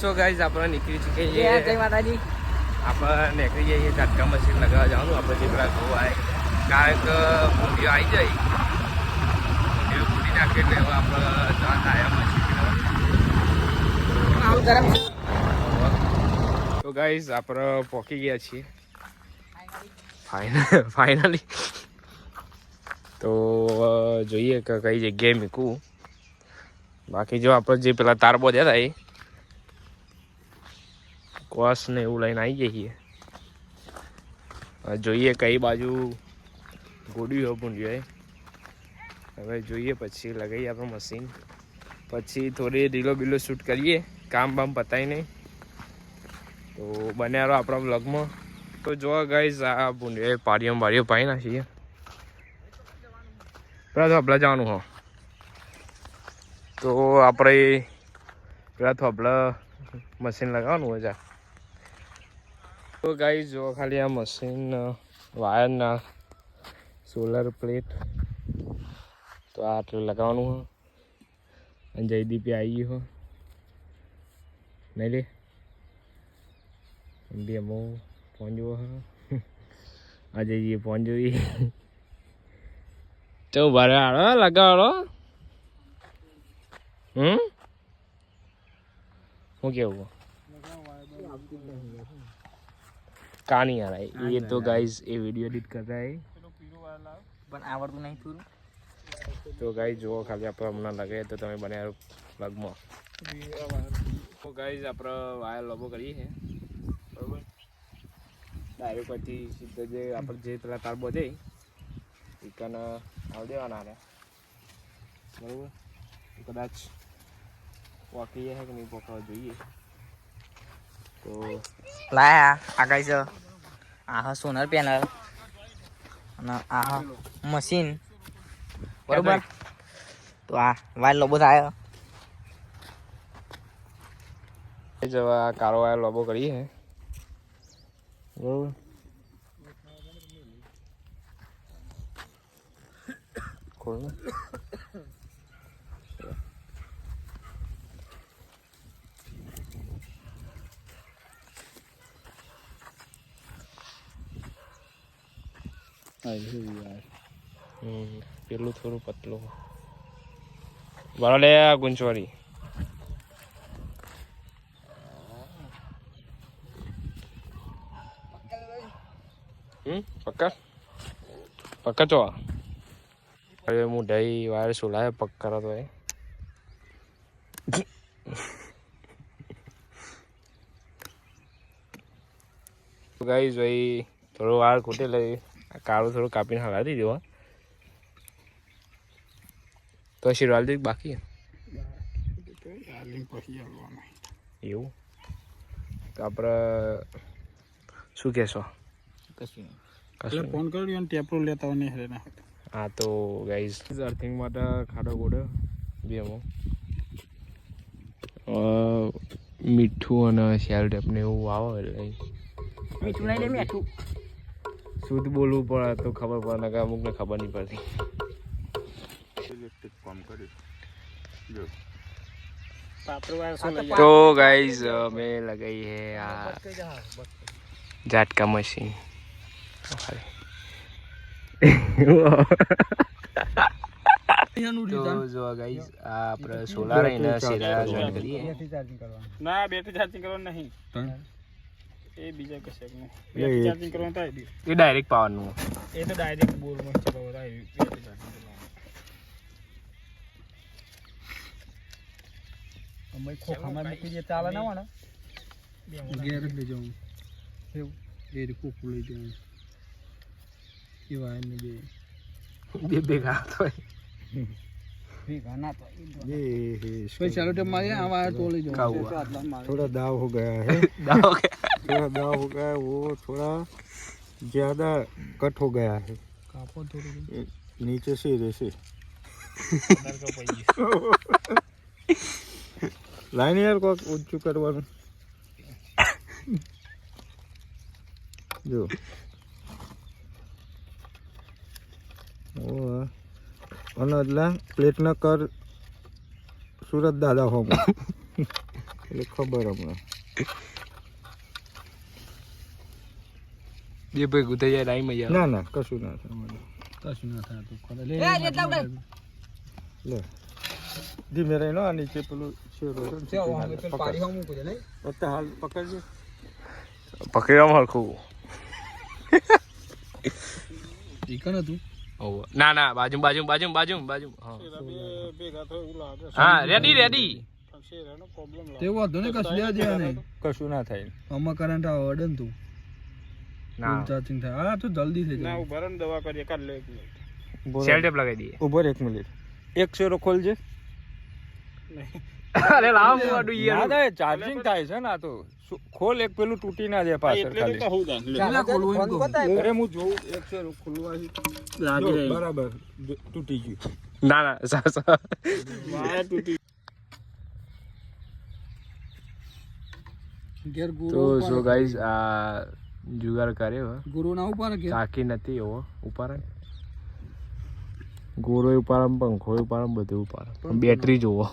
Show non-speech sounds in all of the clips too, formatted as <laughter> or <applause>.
So guys આપણે નીકળી ચૂકી જય જય છીએ માતાજી. આપણે નીકળી જઈએ ઝટકા મશીન લગાવવા જવાનું. આપણે જે પેલા ગો આવે કારણ કે ભૂંડીઓ આવી જાય. ભૂંડીઓ નાખે એટલે આપણે જવા મશીન આવું ગરમ છે. તો ગાઈઝ આપણે પહોંચી ગયા છીએ. ફાઇનલ ફાઇનલી તો જોઈએ કે કઈ જગ્યાએ મૂકવું. બાકી જો આપણે જે પેલા તાર બોધ્યા હતા એ કોસ ને એવું લઈને આવી જઈએ જોઈએ કઈ બાજુ ગોડ્યું હોય. જોઈએ હવે જોઈએ પછી લગાવીએ આપણે મશીન પછી થોડી રીલો બીલો શૂટ કરીએ. કામ બામ પતાવીને તો બન્યા રહો આપણા બ્લોગમાં તો જો ગાઈઝ આ ભૂંડીએ પાડીઓ બારીઓ પાઈ નાખીએ. પેલા થોભલા જવાનું હો. તો આપણે પેલા તો થોભલા મશીન લગાવવાનું હોય જા. તો ગાઈ જો ખાલી આ મશીન વાયરના સોલર પ્લેટ તો આ આટલું લગાવવાનું હો. અને જયદીપે આવી હો. નહીં લે બી અમો ફોન જોવો આજે જઈએ ફોન ચો બારે આડો લગાડો. હમ? હું કેવું? કહાની आ रहा है ये तो गाइस ये वीडियो एडिट कर रहा है પણ આવડતું નહીં પૂરું તો ગાઈ જુઓ ખાલી આપણે હમણાં લગાવીએ તો તમે બને લગમાં તો ગાઈઝ આપણે વાયર લોબો કરીએ છે બરોબર ડાયરેક્ટ પછી સીધો જે આપણે જે પેલા તાર બધે એ કન આવ દેવાના રે બરોબર તો કદાચ પોકીએ છે કે નહીં પોકવા જોઈએ તો લાયા આ કઈ છે આ હા સોનર પેનલ અને આ હા મશીન બરોબર તો આ વાયર લોબો થાય જવા કારો વાયર લોબો કરીએ છે બરોબર ખોલ પેલું થોડું પતલું. વાળો લે આ ગુંચવાડી હમ, પક્કા? પક્કા ચો હવે હું ઢઈ વાર સોલાય પક્કા તો એ. <laughs> ગાઈઝ ભાઈ, થોડો વાર ખૂટી લઈ. કાળું થોડું કાપીને હલાવી દીધું હો. તો શીરવાલ દે બાકી? એવું? તો આપણે શું કહેશો? કશું ફોન કર્યો અને ટેપરો લેતા હોય નહીં હા તો ગાઈઝ અર્થિંગ માટે ખાડો ગોડો બી અમો મીઠું અને શેલ ટેપ ને એવું આવે એટલે. મીઠું નહીં લે મીઠું. શુદ્ધ બોલવું પડે તો ખબર પડે કે અમુકને ખબર નહીં પડતી. ઇલેક્ટ્રિક તો ગાઈઝ અમે લગાઈ હે આ ઝાટકા મશીન તો જો ગાઈઝ આ આપણે સોલાર એને સેરા જોઈન કરીએ. ના બેટરી ચાર્જિંગ કરવાનું નહીં. એ બીજા કશાક નહીં. ચાર્જિંગ કરવાનું થાય એ ડાયરેક્ટ પાવરનું એ તો ડાયરેક્ટ બોરમાં ચલાવવા થાય ચાર્જિંગ અમે ખોખામાં મૂકી દે ચાલે ના વાળા. ઘેર લઈ જવું એવું? એ ખોખું લઈ જવું એવા એને બે. બે ભેગા તો થોડા દાવ હો ગયા હે. <laughs> દાવ ગયા. थोड़ा दाव हो गया है वो थोड़ा ज़्यादा कट हो गया है नीचे से जैसे લાઈન યાર કોક ઊંચું કરવાનું. જો. અને એટલે પ્લેટના કર સુરત દાદા હોમ. <laughs> એટલે ખબર હમણાં. બે ભેગું થઈ જાય ટાઈમ મજા ના ના કશું ના થાય. કશું ના થાય તો ખોલે લે લે ધીમે રહીને આ નીચે પેલું હાલ. પકડજે. પકડવામાં હરખું. ચિકન હતું? ના ના બાજુ બાજુ બાજુ બાજુ બાજુ હા. રેડી રેડી તે વાંધો ને કશું લેવા દેવા નહીં કશું ના થાય. આમાં કરંટ આવે અડન ને તું. ના. ચાર્જિંગ થાય. હા તો જલ્દી થઈ જાય. ઊભો સેલ ટેપ લગાવી દઈએ. ઊભો એક મિનિટ. એક શેરો ખોલજે. <laughs> અરે લાવ મોડું આડું ના યાર થાય ચાર્જિંગ થાય છે ને આ તો. ખોલ એક પેલું તૂટી ના જાય પાછળ ખાલી. ખોલવું એમ કહું. અરે હું જોઉં એક શેરો ખોલવા જો, બરાબર તૂટી ગયું. ના ના સા સા. ઘેર ગુરુ તો સો ગાઈઝ આ જુગાર કર્યો હે. ગુરુ ના ઉપર ચાકી નથી એવો ઉપાડે. ગોરો ઉપાડે પંખો ઉપાડે બધું ઉપાડે. પણ બેટરી જોવો.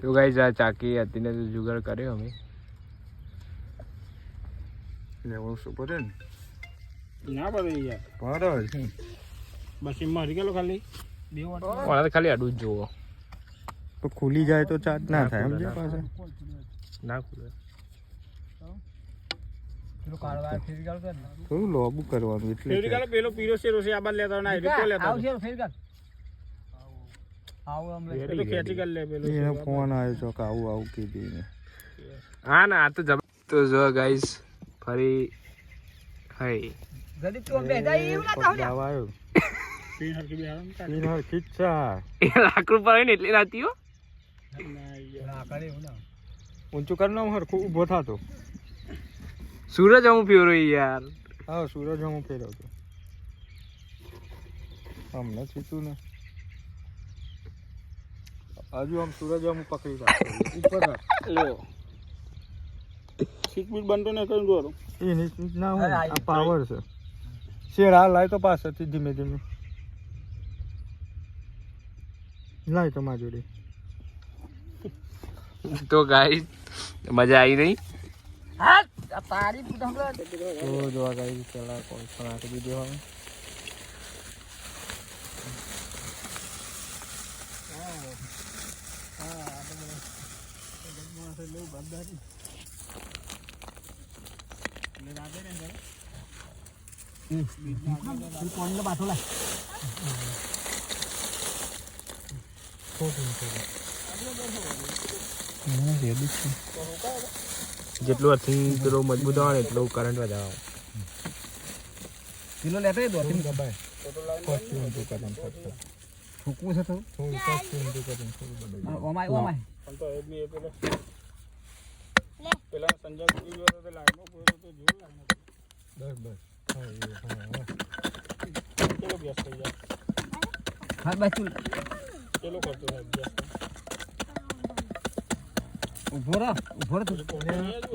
તો ગાઈઝ આ ચાકી હતી ને જુગાર કર્યો અમે. લેવું શું પડે ને? ના પડે યાર. પડે બસ એમાં હરી ગયેલો ખાલી. બે વાર ખાલી આડું જ જોવો. તો ખુલી જાય તો ચાર્જ ના થાય સમજે પાછા? થોડું લોબુ કરવાનું એટલે પેલો પીરો શેરો છે આ લેતા ના એટલે લેતા આવ. શેરો. ફોન આવ્યો કે આવું આવું કીધી હા ના આ તો જબ તો જો ગાઈઝ ફરી હઈ જલ્દી તો બે જાય એવું ના પગલાવ આવ્યો. પીન હરકી બે હાલ તીન હળ ખીચા એ લાખ રૂપિયા હોય ને એટલી રાતી હો ના કરે એવું ના ઊંચું કરી નામ હરખું ઊભો થતો. સૂરજ હું પ્યોરો યાર. હા સૂરજ હું ફેરવતો હમણાં છીતું ને. હજુ આમ સૂરજ આમ પકડી રાખતો ઉપર રાખ. લ્યો બીટ બનતો ને કઈ દોરો એ નીચ ના હું આ પાવર છે. શેર હાલ લાય તો પાછળથી ધીમે ધીમે. લાય તો મારી જોડે. તો ગાઈ મજા આવી નહીં તારી પૂછા તો જોવા ગાઈ પેલા કોઈ પણ નાખી દીધો હવે. પાછો લાય જેટલું અર્થિંગ પેલો મજબૂત આવે એટલો કરંટ વધારે આવે. કિલો લેતા દો અર્થિંગ ભાઈ કરીને ફર્સ્ટ ફૂકવું છે થોડું થોડું ઓમાય પેલા સંજય તો? પૂરો તો જોયું બસ બસ હા એ હા થઈ જાય હા બાચુલ કેલો કરતો સાહેબ વ્યસ્ત ઊભો રહો ઊભો રહો તું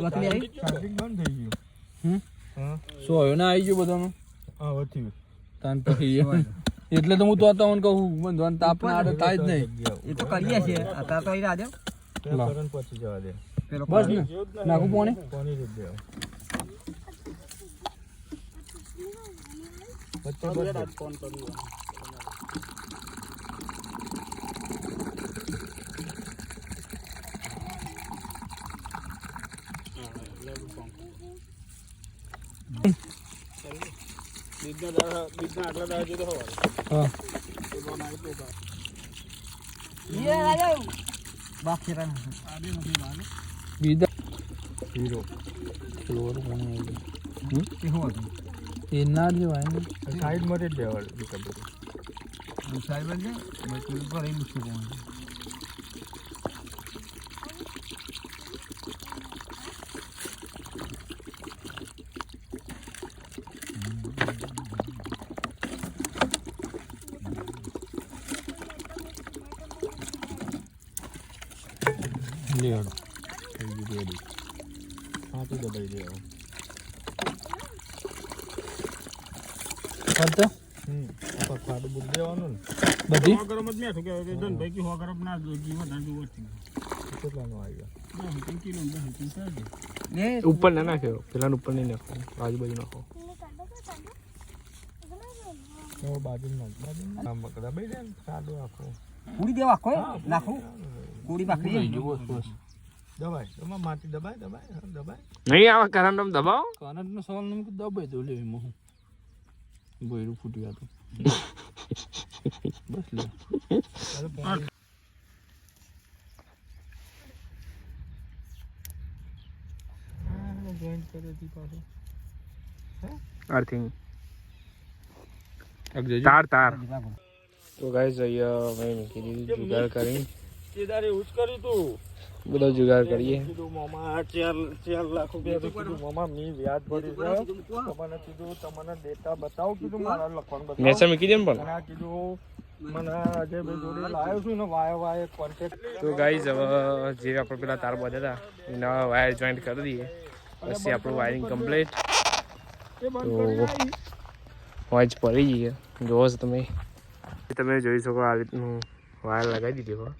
લકડી આવી ચાર્જિંગ બંધ થઈ ગયું હમ? હા સો હવે ના આવી ગયો બધાનો. હા વધી તાન પછી એટલે તો હું તો તમને કહું બંધવાન તાપ ના આડે થાય જ નહીં. એ તો કરીએ છીએ. અત્યારે તો અહીં રાજો પેલા કરંટ પહોંચી જવા દે. બસ ને. નાખું પોણે? કોની રીતે દેવા વચ્ચે બસ હા બાકી બીજા હીરો ફ્લોર કોણે આવી એ શું હતું એ ના લેવાય. ને સાઈડમાં જ દેવા દીધા બધું સાહેબ છે બાકી ઉપર લેવડો થઈ ગયું રેડી હાથી દબાઈ હમ બધું? દેવાનું ને બધી ગરમ જ મેઠું કે ધનભાઈ કે સો ગરમ ના દો જીવો ના જીવો કેટલાનું આવી ઉપર ના નાખ્યો પેલા ઉપર નહીં નાખો. આજુબાજુ નાખો બાજુ બાજુ દે ને. સાદું આખું. પૂરી દેવા કોઈ? નાખું? પૂરી બાકરી દબાય એમાં માટી દબાય દબાય દબાય. નહીં આવા કરંટ દબાવો. કાનડનો સવાલ નમ કે દબાઈ દો લેવી એમાં હું બોયરું ફૂટી ગયા તો. <laughs> બસ લે. જોઈન્ટ કરી હતી પાછું અર્થિંગ તાર તાર. તો ગાઈઝ અહીંયા મેં મૂકી દીધું જુગાડ કરી કેદારે એવું જ કર્યું તું? બધો જુગાડ કરીએ. કીધું મામા ચાર ચાર લાખ રૂપિયા કીધું મામા મી વ્યાજ ભર્યું છે. તમને કીધું તમને ડેટા બતાવો કીધું મારા લખવાનું બતાવો. મેસા મૂકી દે ને પણ. કીધું ને વાય વાય તો ગાઈઝ હવે જે આપણે પેલા તાર બધા હતા એના વાયર જોઈન્ટ કરી દઈએ. પછી આપણું વાયરિંગ કમ્પ્લીટ તો બંધ કરી આવી. વાઇચ પડી જઈએ જોવો છો તમે. તમે જોઈ શકો આ રીતનું વાયર લગાવી દીધી હવે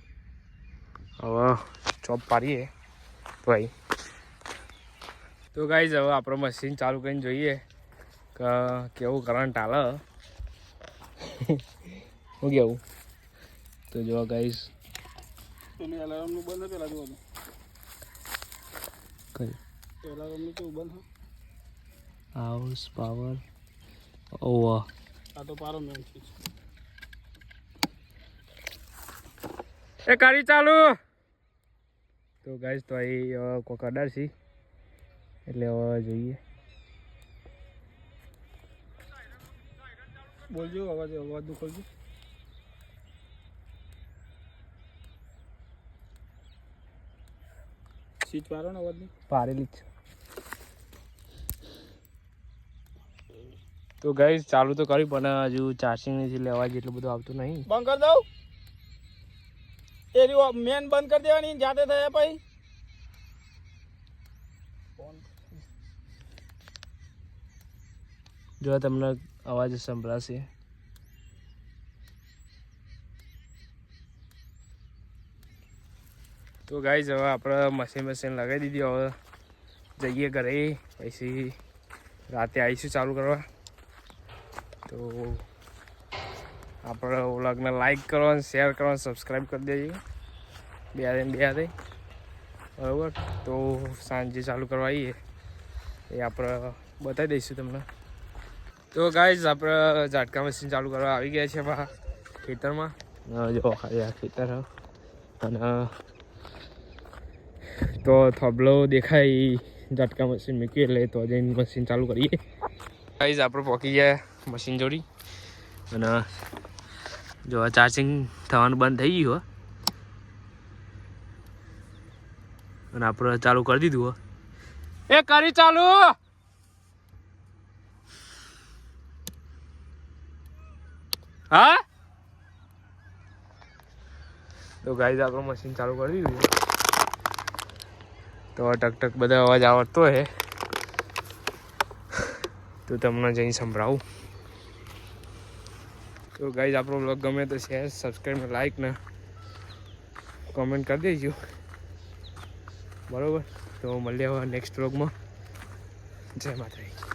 હવે ચોપ પાડીએ તો ભાઈ. તો ગાઈઝ હવે આપણું મશીન ચાલુ કરીને જોઈએ કે કેવું કરંટ હાલે. શું કેવું? તો જો ગાઈઝ પેલી અલાર્મનું બંધ પેલા જોવાનું. કઈ? અલાર્મનું કેવું બંધ હાઉસ પાવર ઓવા આ તો પારો મેન છે એ કરી ચાલુ. તો ગાઈસ તો અહીં કોક અડાર છે. એટલે હવે જોઈએ. બોલજો અવાજ અવાજ દુખલજો સીટ પારો ને અવાજની? પારેલી જ છે. તો ગાઈસ ચાલુ તો કર્યું પણ હજુ ચાર્જિંગ નથી લેવા જેટલું બધું આવતું નહીં. બંધ કરી દઉં? એ મેન બંધ કરી દેવાની જાતે થયા પછી? જો તમને અવાજ સંભળાશે. તો ગાઈઝ હવે આપણે મશીન મશીન લગાવી દીધી, હવે જઈએ ઘરે. પછી રાતે આવીશું ચાલુ કરવા. તો આપણે વ્લોગને લાઈક કરો શેર કરો સબસ્ક્રાઈબ કરી દેજો. બે હાથે ને બે હાથે બરાબર? તો સાંજે ચાલુ કરવા આવીએ. એ આપણે બતાવી દઈશું તમને. તો ગાઈઝ આપણે ઝાટકા મશીન ચાલુ કરવા આવી ગયા છે ખેતરમાં. જો ખાલી આ ખેતર અને તો થબલો દેખાય ઝાટકા મશીન મૂકી એટલે તો જઈને મશીન ચાલુ કરીએ. ગાઈઝ આપણે પહોંચી ગયા મશીન જોડી. અને જો ચાર્જિંગ થવાનું બંધ થઈ ગયું હો. અને આપણે ચાલુ કરી દીધું હો. એ કરી ચાલુ! હા? તો ગાઈઝ આપણું મશીન ચાલુ કરી દીધું તો ટક ટક બધા અવાજ આવડતો હે. તો તમને જઈને સંભળાવું. તો ગાઈઝ આપણો બ્લોગ ગમે તો શેર સબસ્ક્રાઈબ ને લાઈક ને કોમેન્ટ કરી દેજો. બરાબર? તો મળીએ હવે નેક્સ્ટ બ્લોગમાં જય માતાજી.